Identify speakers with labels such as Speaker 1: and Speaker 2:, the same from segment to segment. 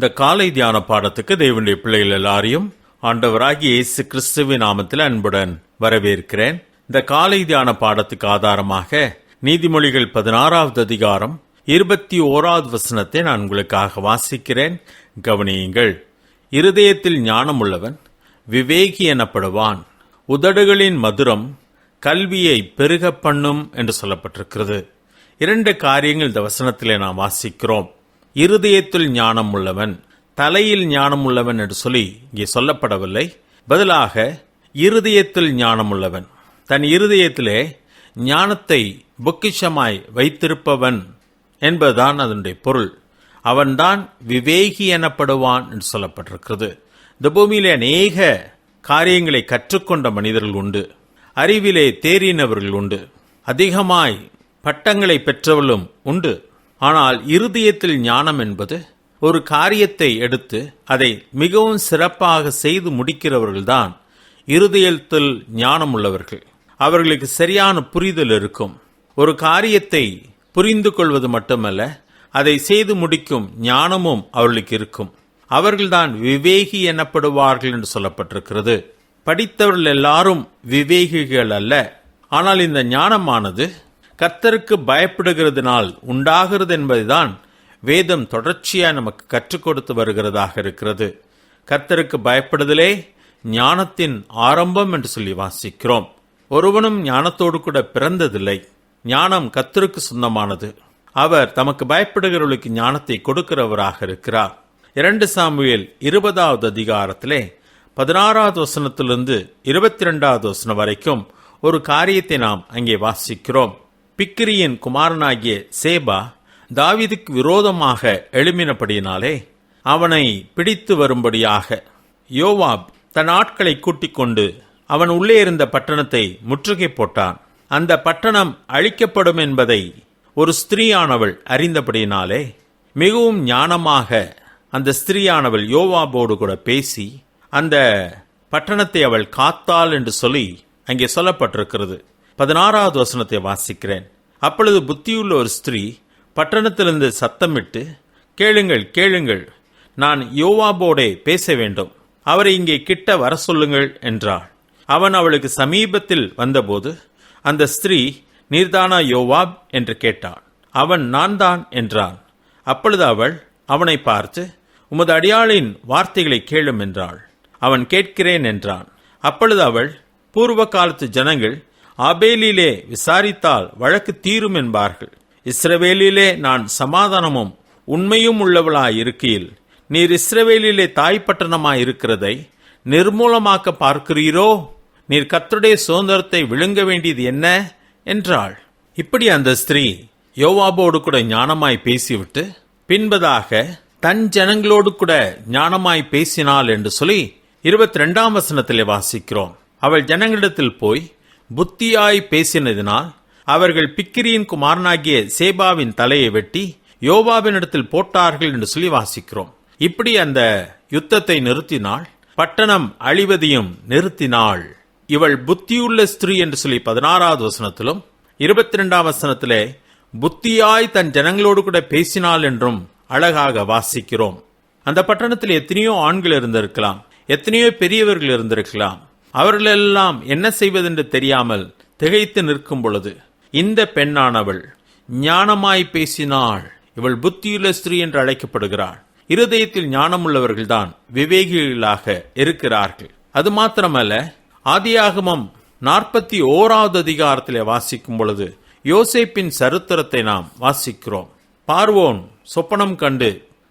Speaker 1: இந்த காலை தியான பாடத்துக்கு தேவனுடைய பிள்ளைகள் எல்லாரையும் ஆண்டவராகி இயேசு கிறிஸ்துவின் நாமத்தில் அன்புடன் வரவேற்கிறேன். இந்த காலை தியான பாடத்துக்கு ஆதாரமாக நீதிமொழிகள் பதினாறாவது அதிகாரம் இருபத்தி ஓராவது வசனத்தை நான் உங்களுக்காக வாசிக்கிறேன். கவனியுங்கள். இருதயத்தில் ஞானமுள்ளவன் விவேகி எனப்படுவான். உதடுகளின் மதுரம் கல்வியை பெருக பண்ணும் என்று சொல்லப்பட்டிருக்கிறது. இரண்டு காரியங்கள் இந்த வசனத்திலே நாம் வாசிக்கிறோம். இருதயத்தில் ஞானம் உள்ளவன் தலையில் ஞானம் உள்ளவன் என்று சொல்லி இங்கே சொல்லப்படவில்லை. பதிலாக இருதயத்தில் ஞானம் உள்ளவன் தன் இருதயத்திலே ஞானத்தை பொக்கிஷமாய் வைத்திருப்பவன் என்பதுதான் அதனுடைய பொருள். அவன்தான் விவேகி எனப்படுவான் என்று சொல்லப்பட்டிருக்கிறது. இந்த பூமியிலே அநேக காரியங்களை கற்றுக்கொண்ட மனிதர்கள் உண்டு. அறிவிலே தேறினவர்கள் உண்டு. அதிகமாய் பட்டங்களை பெற்றவர்களும் உண்டு. ஆனால் இருதயத்தில் ஞானம் என்பது ஒரு காரியத்தை எடுத்து அதை மிகவும் சிறப்பாக செய்து முடிக்கிறவர்கள்தான் இருதயத்தில் ஞானம் உள்ளவர்கள். அவர்களுக்கு சரியான புரிதல் இருக்கும். ஒரு காரியத்தை புரிந்து கொள்வது மட்டுமல்ல அதை செய்து முடிக்கும் ஞானமும் அவர்களுக்கு இருக்கும். அவர்கள்தான் விவேகி எனப்படுவார்கள் என்று சொல்லப்பட்டிருக்கிறது. படித்தவர்கள் எல்லாரும் விவேகிகள் அல்ல. ஆனால் இந்த ஞானமானது கர்த்தருக்கு பயப்படுகிறதுனால் உண்டாகிறது என்பதுதான் வேதம் தொடர்ச்சியாக நமக்கு கற்றுக் கொடுத்து வருகிறதாக இருக்கிறது. கர்த்தருக்கு பயப்படுதலே ஞானத்தின் ஆரம்பம் என்று சொல்லி வாசிக்கிறோம். ஒருவனும் ஞானத்தோடு கூட பிறந்ததில்லை. ஞானம் கர்த்தருக்கு சொந்தமானது. அவர் தமக்கு பயப்படுகிறவர்களுக்கு ஞானத்தை கொடுக்கிறவராக இருக்கிறார். இரண்டு சாமுவேல் இருபதாவது அதிகாரத்திலே பதினாறாவது வசனத்திலிருந்து இருபத்தி ரெண்டாவது வசனம் வரைக்கும் ஒரு காரியத்தை நாம் அங்கே வாசிக்கிறோம். பிக்கிரியின் குமாரனாகிய சேபா தாவிதுக்கு விரோதமாக எழுமினபடியினாலே அவனை பிடித்து வரும்படியாக யோவாப் தன் ஆட்களை கூட்டிக் கொண்டு அவன் உள்ளே இருந்த பட்டணத்தை முற்றுகை போட்டான். அந்த பட்டணம் அழிக்கப்படும் என்பதை ஒரு ஸ்திரீயானவள் அறிந்தபடியினாலே மிகவும் ஞானமாக அந்த ஸ்திரீயானவள் யோவாபோடு கூட பேசி அந்த பட்டணத்தை அவள் காத்தாள் என்று சொல்லி அங்கே சொல்லப்பட்டிருக்கிறது. பதினாறாவது வசனத்தை வாசிக்கிறேன். அப்பொழுது புத்தியுள்ள ஒரு ஸ்திரீ பட்டணத்திலிருந்து சத்தமிட்டு கேளுங்கள் கேளுங்கள் நான் யோவாபோடே பேச வேண்டும். அவரை இங்கே கிட்ட வர சொல்லுங்கள் என்றாள். அவன் அவளுக்கு சமீபத்தில் வந்தபோது அந்த ஸ்திரீ நீர்தானா யோவாப்? என்று கேட்டான் அவன் நான் தான் என்றான். அப்பொழுது அவள் அவனை பார்த்து உமது அடியாளின் வார்த்தைகளை கேளும் என்றாள். அவன் கேட்கிறேன் என்றான். அப்பொழுது அவள் பூர்வ காலத்து ஜனங்கள் ஆபேலிலே விசாரித்தால் வழக்கு தீரும் என்பார்கள். இஸ்ரவேலிலே நான் சமாதானமும் உண்மையும் உள்ளவளாய் இருக்கையில் நீர் இஸ்ரவேலிலே தாய்ப்பட்டணமாய் இருக்கிறதை நிர்மூலமாக்க பார்க்கிறீரோ? நீர் கத்துடைய சுதந்திரத்தை விழுங்க வேண்டியது என்ன? என்றாள். இப்படி அந்த ஸ்திரீ யோவாபோடு கூட ஞானமாய் பேசிவிட்டு பின்பதாக தன் ஜனங்களோடு கூட ஞானமாய் பேசினாள் என்று சொல்லி இருபத்தி ரெண்டாம் வசனத்திலே வாசிக்கிறோம். அவள் ஜனங்களிடத்தில் போய் புத்தியாய் பேசினதினால் அவர்கள் பிக்கிரியின் குமாரனாகிய சேபாவின் தலையை வெட்டி யோபாவினிடத்தில் போட்டார்கள் என்று சொல்லி வாசிக்கிறோம். இப்படி அந்த யுத்தத்தை நிறுத்தினாள் பட்டணம் அழிவதையும் நிறுத்தினாள். இவள் புத்தியுள்ள ஸ்திரீ என்று சொல்லி பதினாறாவது வசனத்திலும் இருபத்தி ரெண்டாம் வசனத்திலே புத்தியாய் தன் ஜனங்களோடு கூட பேசினாள் என்றும் அழகாக வாசிக்கிறோம். அந்த பட்டணத்தில் எத்தனையோ ஆண்கள் இருந்திருக்கலாம் எத்தனையோ பெரியவர்கள் இருந்திருக்கலாம். அவர்களெல்லாம் என்ன செய்வதென்று தெரியாமல் திகைத்து நிற்கும் பொழுது இந்த பெண்ணானவள் ஞானமாய் பேசினாள். இவள் புத்தியுள்ள ஸ்திரீ என்று அழைக்கப்படுகிறாள். இருதயத்தில் ஞானமுள்ளவர்கள்தான் விவேகிகளாக இருக்கிறார்கள். அது மாத்திரமல்ல ஆதியாகமம் நாற்பத்தி ஓராவது அதிகாரத்திலே வாசிக்கும் பொழுது யோசேப்பின் சரித்திரத்தை நாம் வாசிக்கிறோம். பார்வோன் சொப்பனம் கண்டு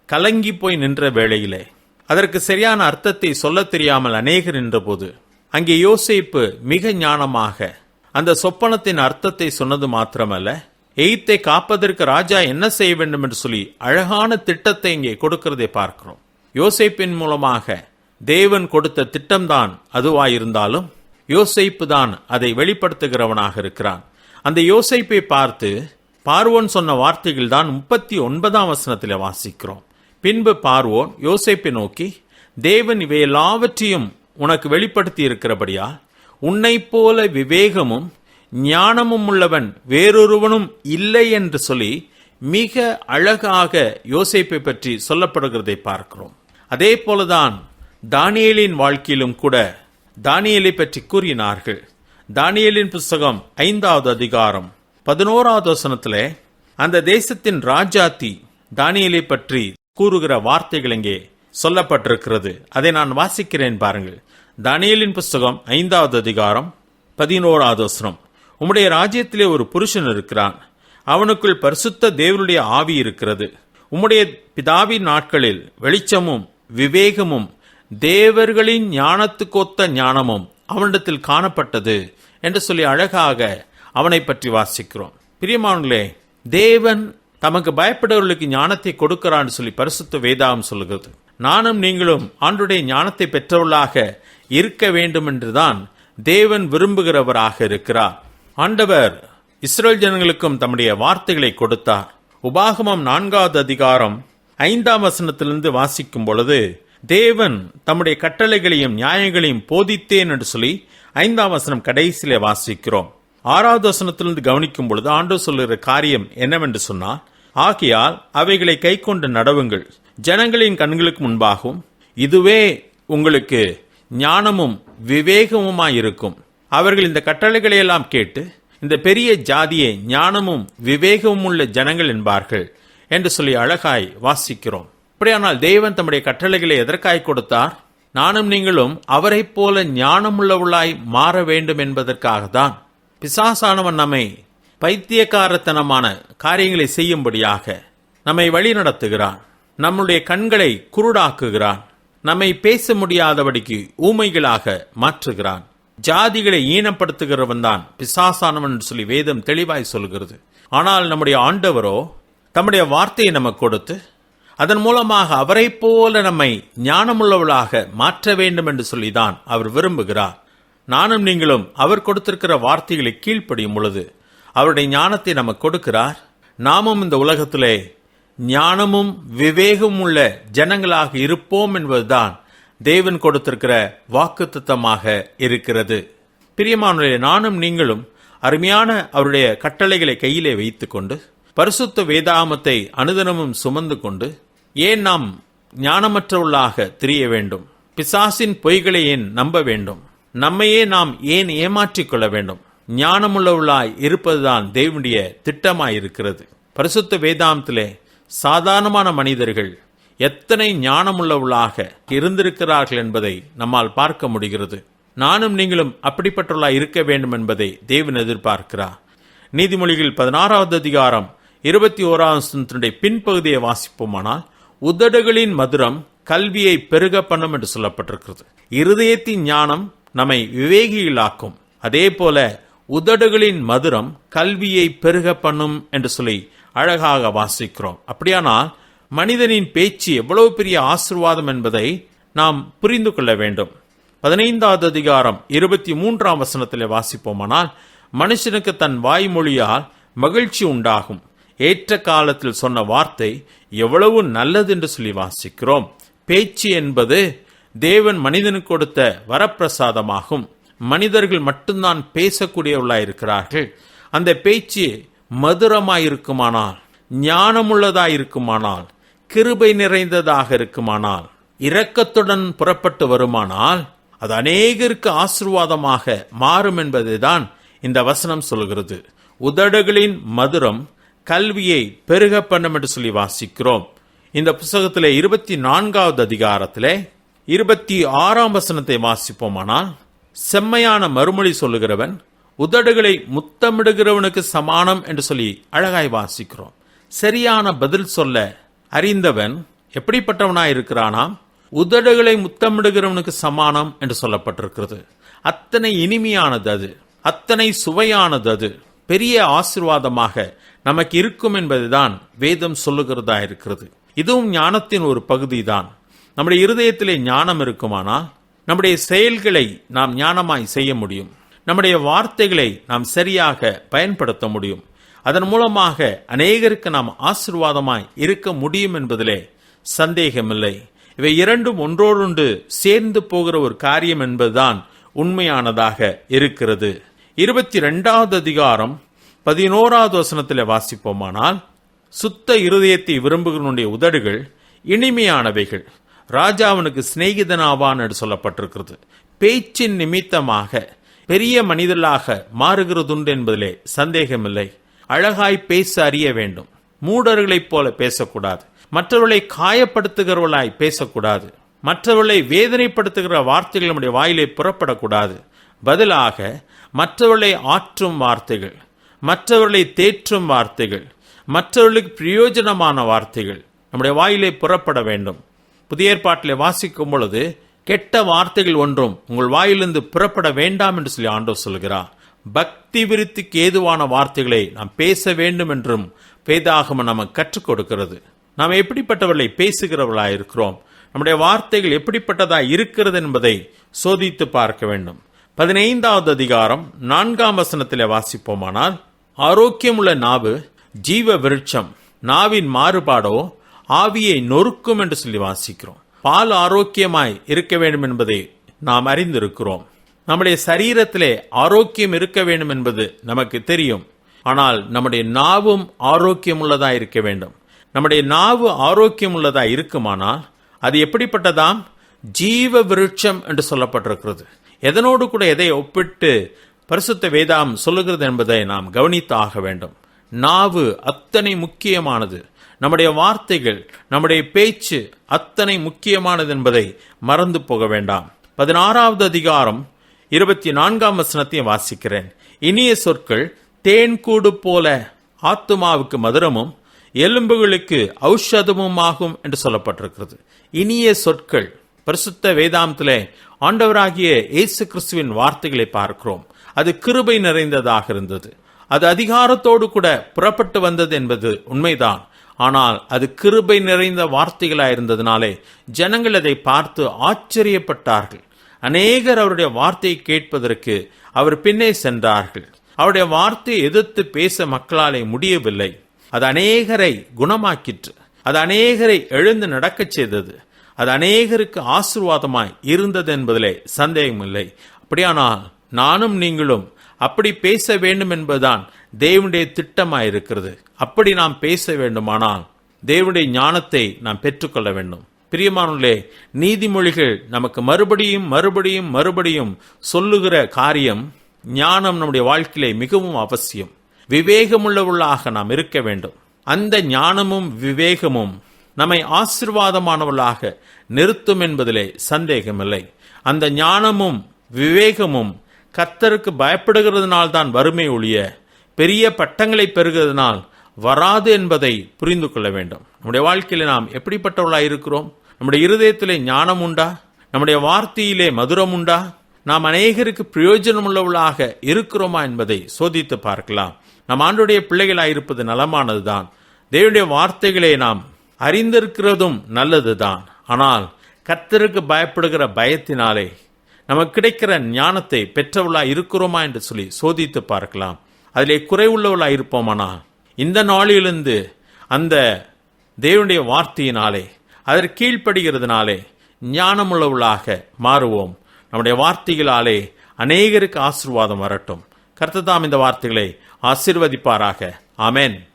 Speaker 1: கலங்கி போய் நின்ற வேளையிலே அதற்கு சரியான அர்த்தத்தை சொல்லத் தெரியாமல் அநேகர் நின்றபோது அங்கே யோசிப்பு மிக ஞானமாக அந்த சொப்பனத்தின் அர்த்தத்தை சொன்னது மாத்திரமல்ல எய்த்தை காப்பதற்கு ராஜா என்ன செய்ய வேண்டும் என்று சொல்லி அழகான திட்டத்தை இங்கே கொடுக்கிறதை பார்க்கிறோம். யோசைப்பின் மூலமாக தேவன் கொடுத்த திட்டம்தான் அதுவாயிருந்தாலும் யோசைப்பு தான் அதை வெளிப்படுத்துகிறவனாக இருக்கிறான். அந்த யோசைப்பை பார்த்து பார்வோன் சொன்ன வார்த்தைகள் தான் முப்பத்தி ஒன்பதாம் வசனத்தில் வாசிக்கிறோம். பின்பு பார்வோன் யோசைப்பை நோக்கி தேவன் இவை எல்லாவற்றையும் உனக்கு வெளிப்படுத்தி இருக்கிறபடியால் உன்னைப் போல விவேகமும் ஞானமும் உள்ளவன் வேறொருவனும் இல்லை என்று சொல்லி மிக அழகாக யோசிப்பை பற்றி சொல்லப்படுகிறதை பார்க்கிறோம். அதே போலதான் தானியலின் வாழ்க்கையிலும் கூட தானியலை பற்றி கூறினார்கள். தானியலின் புஸ்தகம் ஐந்தாவது அதிகாரம் பதினோராவது வசனத்திலே அந்த தேசத்தின் ராஜாத்தி தானியலை பற்றி கூறுகிற வார்த்தைகள் இங்கே சொல்லப்பட்டிருக்கிறது. அதை நான் வாசிக்கிறேன் பாருங்கள். தானியலின் புஸ்தகம் ஐந்தாவது அதிகாரம் பதினோராவது வசனம். உம்முடைய ராஜ்யத்திலே ஒரு புருஷன் இருக்கிறான். அவனுக்குள் பரிசுத்த தேவனுடைய ஆவி இருக்கிறது. உம்முடைய பிதாவின் நாட்களில் வெளிச்சமும் விவேகமும் தேவர்களின் ஞானத்துக்கொத்த ஞானமும் அவனிடத்தில் காணப்பட்டது என்று சொல்லி அழகாக அவனை பற்றி வாசிக்கிறோம். பிரியமானங்களே தேவன் தமக்கு பயப்படுவர்களுக்கு ஞானத்தை கொடுக்கிறான்னு சொல்லி பரிசுத்த வேதாவும் சொல்லுகிறது. நானும் நீங்களும் ஆண்டுடைய ஞானத்தை பெற்றவர்களாக இருக்க வேண்டுமென்றுதான் தேவன் விரும்புகிறவராக இருக்கிறார். ஆண்டவர் இஸ்ரேல் ஜனங்களுக்கும் தம்முடைய வார்த்தைகளை கொடுத்தார். உபாகமம் நான்காவது அதிகாரம் ஐந்தாம் வசனத்திலிருந்து வாசிக்கும் பொழுது தேவன் தம்முடைய கட்டளைகளையும் நியாயங்களையும் போதித்தேன் என்று சொல்லி ஐந்தாம் வசனம் கடைசியிலே வாசிக்கிறோம். ஆறாவது வசனத்திலிருந்து கவனிக்கும் பொழுது ஆண்டு சொல்லுகிற காரியம் என்னவென்று சொன்னால் ஆகையால் அவைகளை கை கொண்டு நடவுங்கள். ஜனங்களின் கண்களுக்கு முன்பாகவும் இதுவே உங்களுக்கு ஞானமும் விவேகமுமாயிருக்கும். அவர்கள் இந்த கட்டளைகளை எல்லாம் கேட்டு இந்த பெரிய ஜாதியை ஞானமும் விவேகமும் உள்ள ஜனங்கள் என்பார்கள் என்று சொல்லி அழகாய் வாசிக்கிறோம். அப்படியானால் தேவன் தம்முடைய கட்டளைகளை எதற்காய் கொடுத்தார்? நானும் நீங்களும் அவரைப் போல ஞானமுள்ளவளாய் மாற வேண்டும் என்பதற்காக தான் பிசாசானவன் நம்மை பைத்தியக்காரத்தனமான காரியங்களை செய்யும்படியாக நம்மை வழிநடத்துகிறான். நம்முடைய கண்களை குருடாக்குகிறான். நம்மை பேச முடியாதபடிக்கு ஊமைகளாக மாற்றுகிறான். ஜாதிகளை ஈனப்படுத்துகிறவன் தான் பிசாசானவன் என்று சொல்லி வேதம் தெளிவாய் சொல்கிறது. ஆனால் நம்முடைய ஆண்டவரோ தம்முடைய வார்த்தையை நமக்கு கொடுத்து அதன் மூலமாக அவரைப் போல நம்மை ஞானமுள்ளவளாக மாற்ற வேண்டும் என்று சொல்லிதான் அவர் விரும்புகிறார். நானும் நீங்களும் அவர் கொடுத்திருக்கிற வார்த்தைகளை கீழ்ப்படியும் பொழுது அவருடைய ஞானத்தை நமக்கு கொடுக்கிறார். நாமும் இந்த உலகத்திலே ஞானமும் விவேகமும் உள்ள ஜனங்களாக இருப்போம் என்பதுதான் தேவன் கொடுத்திருக்கிற வாக்குத்தமாக இருக்கிறது. பிரியமானுடைய நானும் நீங்களும் அருமையான அவருடைய கட்டளைகளை கையிலே வைத்துக்கொண்டு பரிசுத்த வேதாமத்தை அனுதினமும் சுமந்து கொண்டு ஏன் நாம் ஞானமற்றவர்களாக திரிய வேண்டும்? பிசாசின் பொய்களை ஏன் நம்ப வேண்டும்? நம்மையே நாம் ஏன் ஏமாற்றிக் கொள்ள வேண்டும்? ஞானமுள்ளவர்களாய் இருப்பதுதான் தேவனுடைய திட்டமாய் இருக்கிறது பரிசுத்த வேதாந்தத்திலே சாதாரணமான மனிதர்கள் எத்தனை ஞானமுள்ளவர்களாக இருந்திருக்கிறார்கள் என்பதை நம்மால் பார்க்க முடிகிறது. நானும் நீங்களும் அப்படிப்பட்டவர்களாக இருக்க வேண்டும் என்பதை தேவன் எதிர்பார்க்கிறார் நீதிமொழிகள் பதினாறாவது அதிகாரம் இருபத்தி ஓராவது பின்பகுதியை வாசிப்போமானால் உதடுகளின் மதுரம் கல்வியை பெருக பண்ணும் என்று சொல்லப்பட்டிருக்கிறது. இருதயத்தின் ஞானம் நம்மை விவேகிகளாக்கும். அதே போல உதடுகளின் மதுரம் கல்வியை பெருக பண்ணும் என்று சொல்லி அழகாக வாசிக்கிறோம். அப்படியானால் மனிதனின் பேச்சு எவ்வளவு பெரிய ஆசிர்வாதம் என்பதை நாம் புரிந்து கொள்ள வேண்டும். பதினைந்தாவது அதிகாரம் இருபத்தி மூன்றாம் வசனத்தில் வாசிப்போமானால் மனுஷனுக்கு தன் வாய்மொழியால் மகிழ்ச்சி உண்டாகும். ஏற்ற காலத்தில் சொன்ன வார்த்தை எவ்வளவு நல்லது என்று சொல்லி வாசிக்கிறோம். பேச்சு என்பது தேவன் மனிதனுக்கு கொடுத்த வரப்பிரசாதமாகும். மனிதர்கள் மட்டும்தான் பேசக்கூடியவர்களாயிருக்கிறார்கள். அந்த பேச்சு மதுரமாயிருக்குமானால் ஞானமுள்ளதாயிருக்குமானால் கிருபை நிறைந்ததாக இருக்குமானால் இரக்கத்துடன் புறப்பட்டு வருமானால் அது அநேகருக்கு ஆசிர்வாதமாக மாறும் என்பதைதான் இந்த வசனம் சொல்கிறது. உதடுகளின் மதுரம் கல்வியை பெருக பண்ணும் என்று சொல்லி வாசிக்கிறோம். இந்த புஸ்தகத்தில் இருபத்தி நான்காவது அதிகாரத்திலே இருபத்தி ஆறாம் வசனத்தை வாசிப்போமானால் செம்மையான மறுமொழி சொல்லுகிறவன் உதடுகளை முத்தமிடுகிறவனுக்கு சமானம் என்று சொல்லி அழகாய் வாசிக்கிறோம். சரியான பதில் சொல்ல அறிந்தவன் எப்படிப்பட்டவனாய் இருக்கிறானா உதடுகளை முத்தமிடுகிறவனுக்கு சமானம் என்று சொல்லப்பட்டிருக்கிறது. அத்தனை இனிமையானது அது. அத்தனை சுவையானது அது. பெரிய ஆசிர்வாதமாக நமக்கு இருக்கும் என்பதுதான் வேதம் சொல்லுகிறதா இருக்கிறது. இதுவும் ஞானத்தின் ஒரு பகுதிதான். நம்முடைய இருதயத்திலே ஞானம் இருக்குமானால் நம்முடைய செயல்களை நாம் ஞானமாய் செய்ய முடியும். நம்முடைய வார்த்தைகளை நாம் சரியாக பயன்படுத்த முடியும். அதன் மூலமாக அநேகருக்கு நாம் ஆசிர்வாதமாய் இருக்க முடியும் என்பதிலே சந்தேகமில்லை. இவை இரண்டும் ஒன்றோடொன்று சேர்ந்து போகிற ஒரு காரியம் என்பதுதான் உண்மையானதாக இருக்கிறது. இருபத்தி ரெண்டாவது அதிகாரம் பதினோராவது வசனத்தில் வாசிப்போமானால் சுத்த இருதயத்தை விரும்புகிறனுடைய உதடுகள் இனிமையானவைகள். ராஜாவனுக்கு சிநேகிதனாவான் என்று சொல்லப்பட்டிருக்கிறது. பேச்சின் நிமித்தமாக பெரிய மனிதர்களாக மாறுகிறதுண்டு என்பதிலே சந்தேகமில்லை. அழகாய் பேச அறிய வேண்டும். மூடர்களைப் போல பேசக்கூடாது. மற்றவர்களை காயப்படுத்துகிறவர்களாய் பேசக்கூடாது. மற்றவர்களை வேதனைப்படுத்துகிற வார்த்தைகள் நம்முடைய வாயிலே புறப்படக்கூடாது. பதிலாக மற்றவர்களை ஆற்றும் வார்த்தைகள் மற்றவர்களை தேற்றும் வார்த்தைகள் மற்றவர்களுக்கு பிரயோஜனமான வார்த்தைகள் நம்முடைய வாயிலே புறப்பட வேண்டும். புதிய ஏற்பாட்டிலே வாசிக்கும் பொழுது கெட்ட வார்த்தைகள் ஒன்றும் உங்கள் வாயிலிருந்து புறப்பட வேண்டாம் என்று சொல்லி ஆண்டவர் சொல்கிறார். பக்தி விருத்திக்கு ஏதுவான வார்த்தைகளை நாம் பேச வேண்டும் என்றும் வேதாகமம் நமக்கு கற்றுக் கொடுக்கிறது. நாம் எப்படிப்பட்டவர்களை பேசுகிறவர்களாக இருக்கிறோம். நம்முடைய வார்த்தைகள் எப்படிப்பட்டதாக இருக்கிறது என்பதை சோதித்து பார்க்க வேண்டும். பதினைந்தாவது அதிகாரம் நான்காம் வசனத்தில் வாசிப்போமானால் ஆரோக்கியமுள்ள நாவு ஜீவ விருட்சம் நாவின் மாறுபாடோ ஆவியை நொறுக்கும் என்று சொல்லி வாசிக்கிறோம். பால் ஆரோக்கியமாய் இருக்க வேண்டும் என்பதை நாம் அறிந்திருக்கிறோம். நம்முடைய சரீரத்திலே ஆரோக்கியம் இருக்க வேண்டும் என்பது நமக்கு தெரியும். ஆனால் நம்முடைய நாவும் ஆரோக்கியம் உள்ளதா இருக்க வேண்டும். நம்முடைய நாவு ஆரோக்கியம் உள்ளதா இருக்குமானால் அது எப்படிப்பட்டதாம்? ஜீவ விருட்சம் என்று சொல்லப்பட்டிருக்கிறது. எதனோடு கூட எதை ஒப்பிட்டு பரிசுத்த வேதாம் சொல்லுகிறது என்பதை நாம் கவனித்து ஆக வேண்டும். நாவு அத்தனை முக்கியமானது. நம்முடைய வார்த்தைகள் நம்முடைய பேச்சு அத்தனை முக்கியமானது என்பதை மறந்து போக வேண்டாம். பதினாறாவது அதிகாரம் இருபத்தி நான்காம் வசனத்தையும் வாசிக்கிறேன். இனிய சொற்கள் தேன்கூடு போல ஆத்துமாவுக்கு மதுரமும் எலும்புகளுக்கு ஔஷதமும் ஆகும் என்று சொல்லப்பட்டிருக்கிறது. இனிய சொற்கள் பரிசுத்த வேதாந்திலே ஆண்டவராகிய இயேசு கிறிஸ்துவின் வார்த்தைகளை பார்க்கிறோம். அது கிருபை நிறைந்ததாக இருந்தது. அது அதிகாரத்தோடு கூட புறப்பட்டு வந்தது என்பது உண்மைதான். ஆனால் அது கிருபை நிறைந்த வார்த்தைகளாயிருந்ததினாலே ஜனங்கள் அதை பார்த்து ஆச்சரியப்பட்டார்கள். அநேகர் அவருடைய வார்த்தையை கேட்பதற்கு அவர் பின்னே சென்றார்கள். அவருடைய வார்த்தையை எதிர்த்து பேச மக்களாலே முடியவில்லை. அது அநேகரை குணமாக்கிற்று. அது அநேகரை எழுந்து நடக்கச் செய்தது. அது அநேகருக்கு ஆசிர்வாதமாய் இருந்தது என்பதிலே சந்தேகமில்லை. அப்படியானால் நானும் நீங்களும் அப்படி பேச வேண்டும் என்பதுதான் தேவனுடைய திட்டமாய் இருக்கிறது அப்படி நாம் பேச வேண்டுமானால் தேவனுடைய ஞானத்தை நாம் பெற்றுக்கொள்ள வேண்டும். பிரியமானே நீதிமொழிகள் நமக்கு மறுபடியும் மறுபடியும் மறுபடியும் சொல்லுகிற காரியம் ஞானம் நம்முடைய வாழ்க்கையிலே மிகவும் அவசியம். விவேகமுள்ளவர்களாக நாம் இருக்க வேண்டும். அந்த ஞானமும் விவேகமும் நம்மை ஆசிர்வாதமானவர்களாக நிறுத்தும் என்பதிலே சந்தேகமில்லை. அந்த ஞானமும் விவேகமும் கத்தருக்கு பயப்படுகிறதுனால்தான் வறுமை ஒழிய பெரிய பட்டங்களை பெறுகிறதுனால் வராது என்பதை புரிந்து கொள்ள வேண்டும். நம்முடைய வாழ்க்கையில் நாம் எப்படிப்பட்டவர்களாக இருக்கிறோம்? நம்முடைய இருதயத்திலே ஞானம் உண்டா? நம்முடைய வார்த்தையிலே மதுரம் உண்டா? நாம் அநேகருக்கு பிரயோஜனம் உள்ளவர்களாக இருக்கிறோமா என்பதை சோதித்து பார்க்கலாம். நம் ஆண்டுடைய பிள்ளைகளாக இருப்பது நலமானதுதான். தேவனுடைய வார்த்தைகளை நாம் அறிந்திருக்கிறதும் நல்லதுதான். ஆனால் கத்தருக்கு பயப்படுகிற பயத்தினாலே நமக்கு கிடைக்கிற ஞானத்தை பெற்றவளா இருக்கிறோமா என்று சொல்லி சோதித்து பார்க்கலாம். அதிலே குறைவுள்ளவளாக இருப்போமானா? இந்த நாளிலிருந்து அந்த தேவனுடைய வார்த்தையினாலே அதற்கு கீழ்ப்படுகிறதுனாலே ஞானமுள்ளவளாக மாறுவோம். நம்முடைய வார்த்தைகளாலே அநேகருக்கு ஆசிர்வாதம் வரட்டும். கர்த்ததாம் இந்த வார்த்தைகளை ஆசிர்வதிப்பாராக. ஆமேன்.